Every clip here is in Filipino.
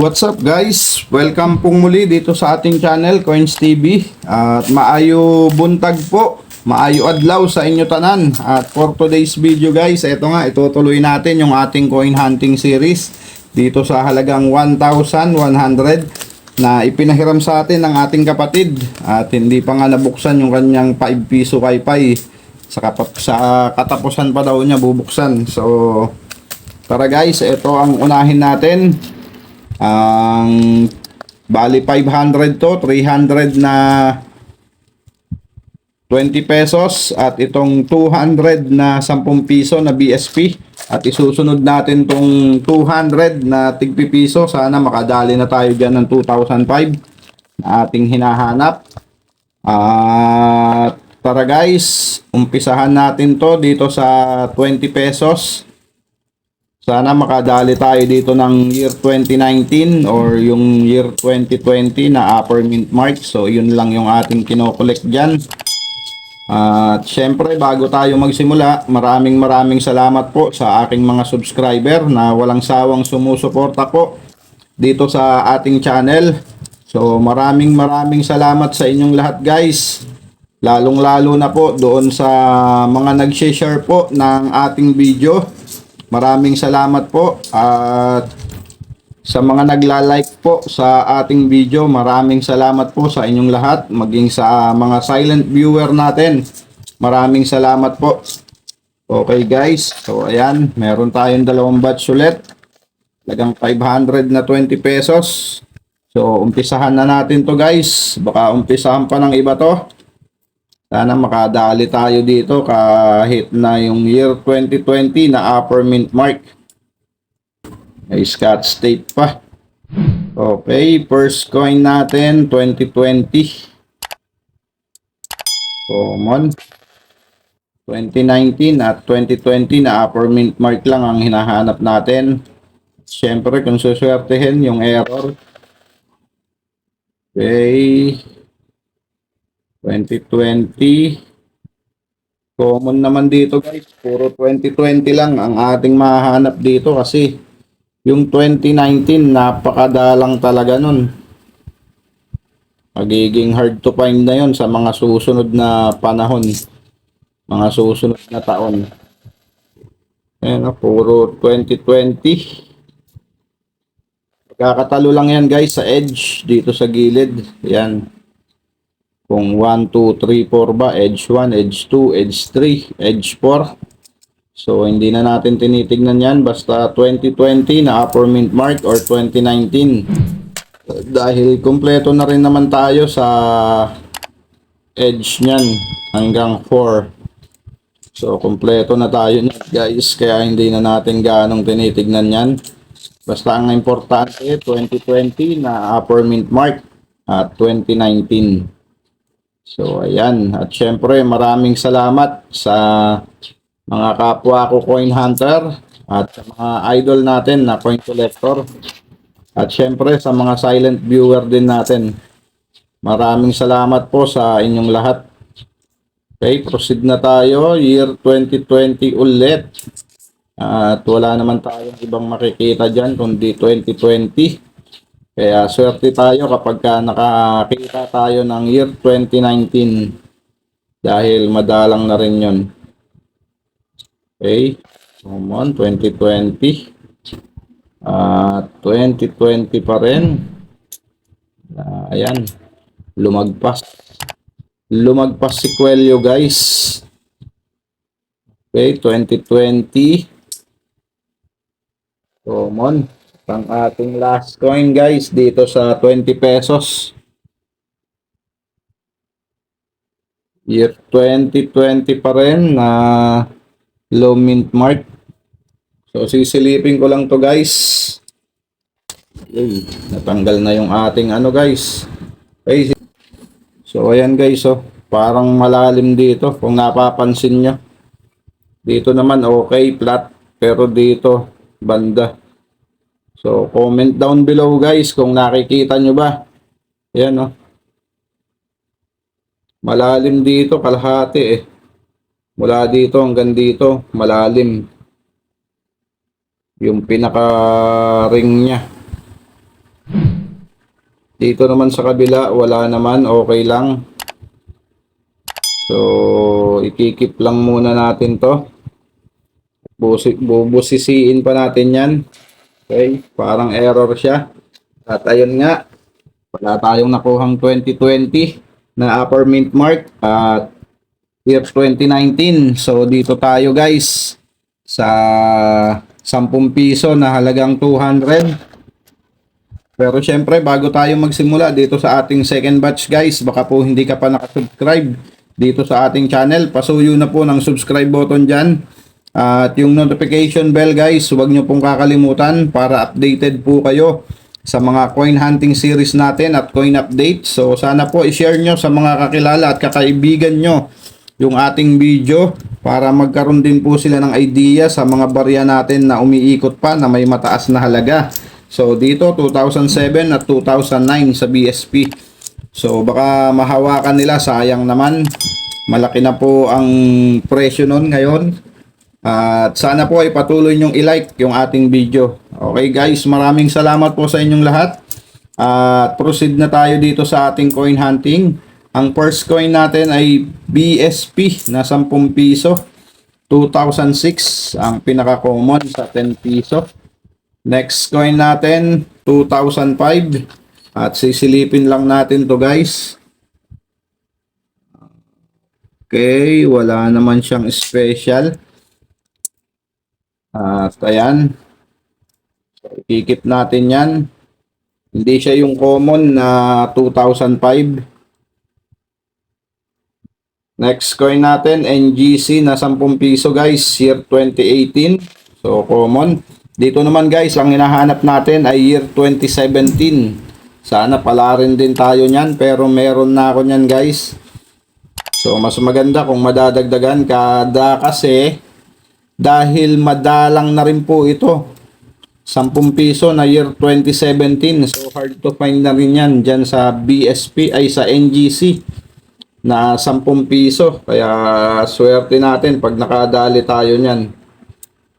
What's up guys? Welcome pong muli dito sa ating channel Coins TV at maayo buntag po, maayo adlaw sa inyo tanan. At for today's video guys, ito nga itutuloy natin yung ating coin hunting series dito sa halagang 1,100 na ipinahiram sa atin ng ating kapatid. At hindi pa nga nabuksan yung kanyang 5 piso kaypay sa, kapap, sa katapusan pa daw niya bubuksan. So tara guys ito ang unahin natin ang bali 500 to, 300 na 20 pesos. At itong 200 na 10 piso na BSP at isusunod natin tong 200 na tigpi piso sana makadali na tayo dyan ng 2005 na ating hinahanap. At tara guys umpisahan natin to dito sa 20 pesos sana makadali tayo dito ng year 2019 or yung year 2020 na upper mint mark. So yun lang yung ating kinokolekt dyan. At syempre bago tayo magsimula, maraming maraming salamat po sa aking mga subscriber na walang sawang sumusuporta po dito sa ating channel. So maraming maraming salamat sa inyong lahat guys. Lalong lalo na po doon sa mga nag-share po ng ating video. Maraming salamat po at sa mga nagla-like po sa ating video, maraming salamat po sa inyong lahat, maging sa mga silent viewer natin. Maraming salamat po. Okay guys, so ayan, meron tayong dalawang batch ulit. Lagang 500 na 20 pesos. So umpisahan na natin to guys. Baka umpisahan pa ng iba to. Sana makadali tayo dito kahit na yung year 2020 na upper mint mark. May Scotch tape pa. Okay, first coin natin 2020. Common. 2019 at 2020 na upper mint mark lang ang hinahanap natin. Siyempre, kung suswertehin yung error. Okay. 2020. Common naman dito guys. Puro 2020 lang ang ating mahanap dito kasi yung 2019 napakadalang talaga nun. Magiging hard to find na yon sa mga susunod na panahon. Mga susunod na taon. Ayan o, puro 2020. Kakatalo lang yan guys sa edge dito sa gilid. Yan. Kung 1, 2, 3, 4 ba, edge 1, edge 2, edge 3, edge 4. So, hindi na natin tinitignan yan. Basta 2020 na upper mint mark or 2019. Dahil kumpleto na rin naman tayo sa edge niyan hanggang 4. So, kumpleto na tayo na guys. Kaya hindi na natin ganong tinitignan yan. Basta ang importante, 2020 na upper mint mark at 2019. So, ayan. At syempre, maraming salamat sa mga kapwa ko coin hunter at sa mga idol natin na coin collector. At syempre, sa mga silent viewer din natin. Maraming salamat po sa inyong lahat. Okay, proceed na tayo. Year 2020 ulit. At wala naman tayong ibang makikita dyan kundi 2020. Kaya swerte tayo kapag ka nakakita tayo ng year 2019 dahil madalang na rin yon. Okay. Come on, 2020. At 2020 pa rin. Ah, ayan. Lumagpas. Lumagpas si Quelio guys. Okay, 2020. Come on ang ating last coin guys dito sa 20 pesos. Year 2020 pa rin na low mint mark. So sisilipin ko lang to guys. Yun, natanggal na yung ating ano guys. Okay. so ayan guys oh, parang malalim dito kung napapansin nyo. Dito naman okay flat. Pero dito banda So, comment down below guys kung nakikita nyo ba. Ayan oh. Malalim dito, kalahati eh. Mula dito hanggang dito, malalim. Yung pinaka-ring niya. Dito naman sa kabila, wala naman, okay lang. So, ikikip lang muna natin to. Busi, bubusisiin pa natin yan. Okay, parang error siya. At ayun nga, wala tayong nakuhang 2020 na upper mint mark at year 2019. So, dito tayo guys sa 10 piso na halagang 200. Pero syempre, bago tayo magsimula dito sa ating second batch guys, baka po hindi ka pa nakasubscribe dito sa ating channel, pasuyo na po ng subscribe button dyan. At yung notification bell guys, huwag nyo pong kakalimutan para updated po kayo sa mga coin hunting series natin at coin update. So sana po i-share nyo sa mga kakilala at kakaibigan nyo yung ating video para magkaroon din po sila ng idea sa mga barya natin na umiikot pa na may mataas na halaga. So dito 2007 at 2009 sa BSP. So baka mahawakan nila sayang naman. Malaki na po ang presyo nun ngayon. At sana po ay patuloy nyong i-like yung ating video. Okay guys, maraming salamat po sa inyong lahat. At proceed na tayo dito sa ating coin hunting. Ang first coin natin ay BSP na 10 piso. 2006 ang pinaka-common sa 10 piso. Next coin natin, 2005. At sisilipin lang natin to guys. Okay, wala naman siyang special. At ayan. So, ikikip natin yan. Hindi siya yung common na 2005. Next coin natin, NGC na 10 piso guys, year 2018. So, common. Dito naman guys, ang hinahanap natin ay year 2017. Sana pala rin din tayo niyan, pero meron na ako niyan guys. So, mas maganda kung madadagdagan kada kasi dahil madalang na rin po ito. 10 piso na year 2017. So, hard to find na rin yan dyan sa BSP ay sa NGC na 10 piso. Kaya swerte natin pag nakadali tayo niyan.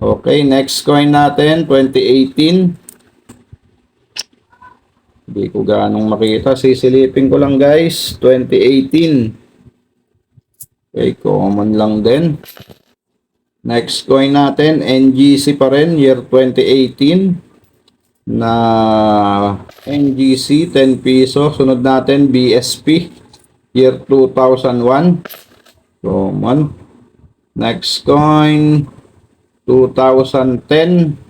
Okay, next coin natin, 2018. Hindi ko ganong makita. Sisilipin ko lang guys, 2018. Okay, common lang din. Next coin natin, NGC pa rin, year 2018. Na NGC, 10 piso. Sunod natin, BSP, year 2001. Common. Next coin, 2010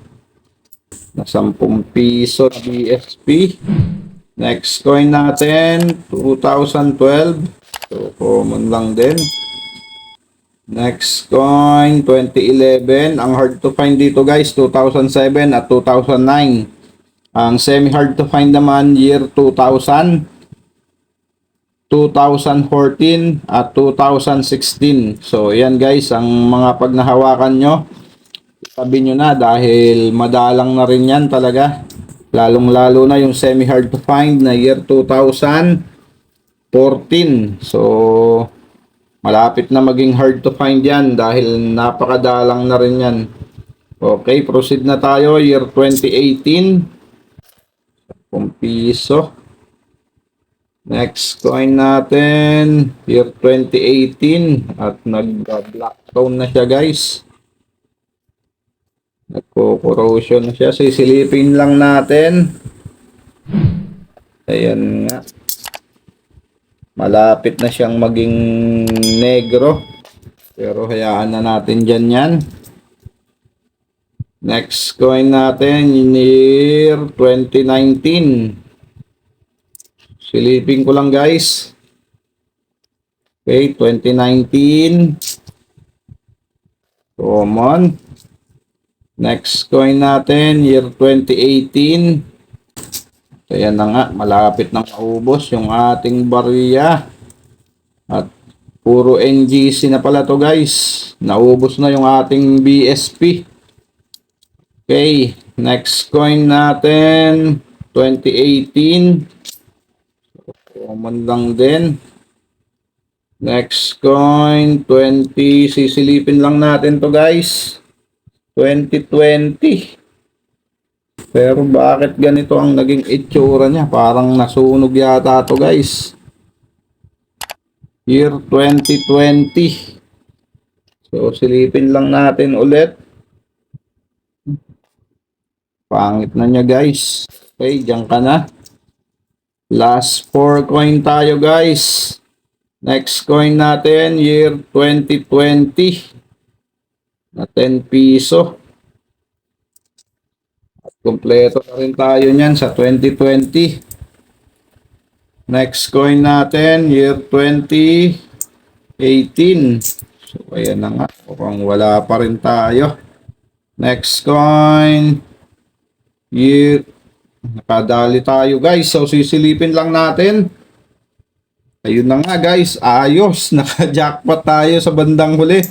na 10 piso na BSP. Next coin natin, 2012. So, common lang din. Next coin, 2011. Ang hard to find dito guys, 2007 at 2009. Ang semi-hard to find naman, year 2000. 2014 at 2016. So, yan guys, ang mga pag nahawakan nyo, sabi nyo na dahil madalang na rin yan talaga. Lalong-lalo na yung semi-hard to find na year 2014. So, malapit na maging hard to find yan dahil napakadalang na rin yan. Okay, proceed na tayo. Year 2018. 10 piso. Next coin natin, year 2018 at nag-blackstone na siya guys. Nagko-corrosion na siya. Sisilipin lang natin. Ayan nga. Malapit na siyang maging negro. Pero hayaan na natin dyan yan. Next coin natin, year 2019. Silipin ko lang guys. Okay, 2019. Common. Next coin natin, year 2018. So yan na nga, malapit nang maubos yung ating barya. At puro NGC na pala to guys. Naubos na yung ating BSP. Okay, next coin natin, 2018. Common lang din. Next coin, 20. Sisilipin lang natin to guys. 2020. Pero bakit ganito ang naging itsura niya? Parang nasunog yata to guys. Year 2020. So silipin lang natin ulit. Pangit na niya guys. Okay, diyan ka na. Last 4 coin tayo guys. Next coin natin, year 2020. Na 10 piso. Kompleto na rin tayo niyan sa 2020. Next coin natin, year 2018. So, ayan na nga. Mukhang wala pa rin tayo. Next coin, year Nakadali tayo guys. So sisilipin lang natin. Ayun na nga guys. Ayos. Naka-jackpot tayo sa bandang huli.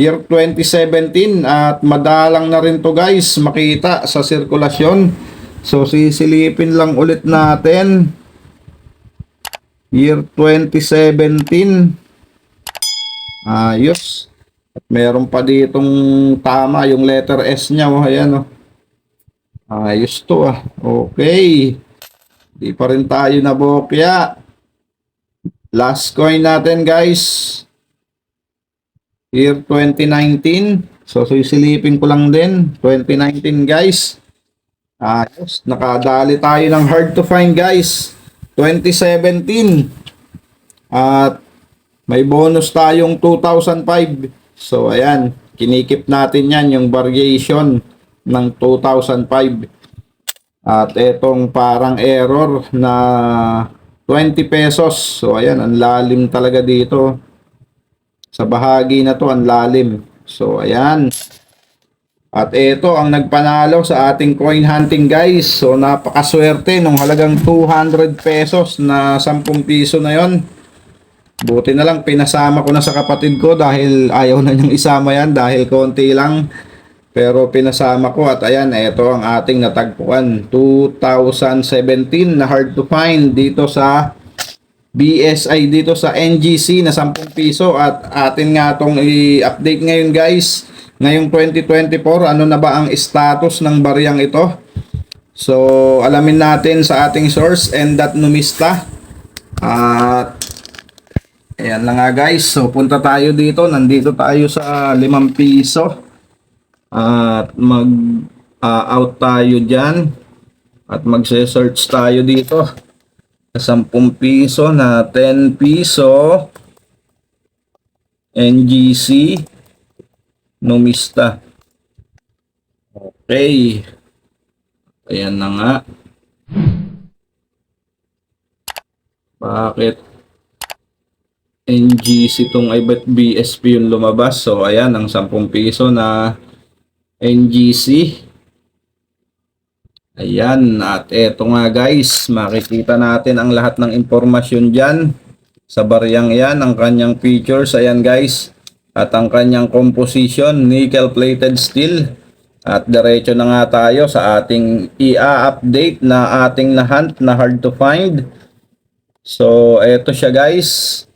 Year 2017 at madalang na rin to guys makita sa sirkulasyon. So sisilipin lang ulit natin. Year 2017. Ayos. At meron pa ditong tama yung letter S niya. Oh, ayan oh. Ayos to ah. Okay. Di pa rin tayo nabokya. Last coin natin guys. Year 2019. So sisilipin ko lang din. 2019 guys. Ayos. Nakadali tayo ng hard to find guys. 2017. At may bonus tayong 2005. So ayan. Kinikip natin yan yung variation ng 2005. At etong parang error na 20 pesos. So ayan, ang lalim talaga dito. Sa bahagi na to, ang lalim. So ayan. At ito ang nagpanalo sa ating coin hunting guys. So napakaswerte nung halagang 200 pesos na 10 piso na yon. Buti na lang pinasama ko na sa kapatid ko dahil ayaw na niyang isama yan dahil konti lang. Pero pinasama ko at ayan, ito ang ating natagpuan. 2017 na hard to find dito sa BSI dito sa NGC na 10 piso at atin nga tong i-update ngayon guys. Ngayong 2024, ano na ba ang status ng bariyang ito? So, alamin natin sa ating source and that numista. At ayan lang nga guys. So, punta tayo dito. Nandito tayo sa 5 piso at mag uh, out tayo dyan at magse-search tayo dito 10 piso na 10 piso. NGC Numista. Okay. Ayan na nga. Bakit? NGC tong ay ba't BSP yung lumabas? So ayan ang 10 piso na NGC. Ayan, at eto nga guys, makikita natin ang lahat ng impormasyon dyan sa bariyang yan, ang kanyang features, ayan guys, at ang kanyang composition, nickel plated steel. At diretso na nga tayo sa ating i-update na ating nahunt na hard to find. So, eto siya guys.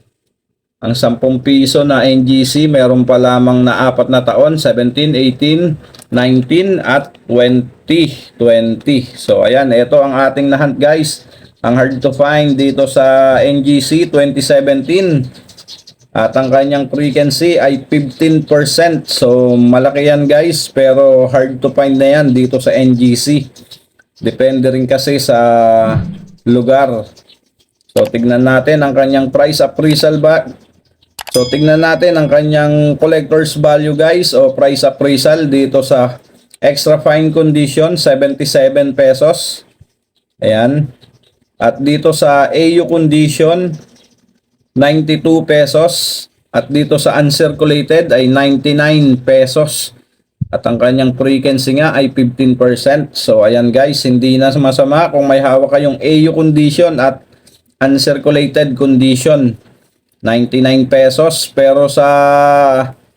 Ang 10 piso na NGC, meron pa lamang na apat na taon, 17, 18, 19 at 2020. So ayan, ito ang ating nahunt guys. Ang hard to find dito sa NGC 2017. At ang kanyang frequency ay 15%. So malaki yan guys, pero hard to find na yan dito sa NGC. Depende rin kasi sa lugar. So tignan natin ang kanyang price appraisal ba So tingnan natin ang kanyang collector's value guys o price appraisal dito sa extra fine condition 77 pesos. Ayan. At dito sa AU condition 92 pesos at dito sa uncirculated ay 99 pesos. At ang kanyang frequency nga ay 15%. So ayan guys, hindi na masama kung may hawak kayong AU condition at uncirculated condition. 99 pesos pero sa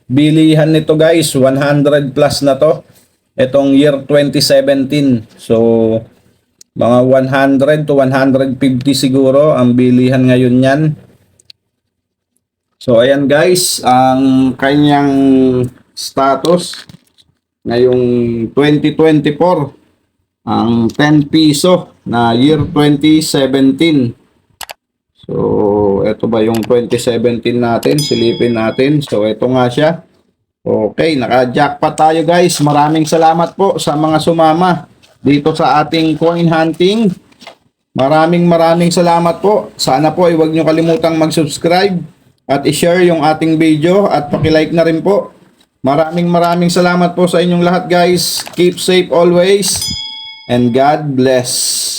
bilihan nito guys 100 plus na to. Itong year 2017 so mga 100 to 150 siguro ang bilihan ngayon yan so ayan guys ang kanyang status ngayong 2024 ang 10 piso na year 2017. So, ito ba yung 2017 natin? Silipin natin. So, ito nga siya. Okay, naka-jackpot tayo guys. Maraming salamat po sa mga sumama dito sa ating coin hunting. Maraming maraming salamat po. Sana po ay huwag nyo kalimutang mag-subscribe at i-share yung ating video at paki-like na rin po. Maraming maraming salamat po sa inyong lahat guys. Keep safe always and God bless.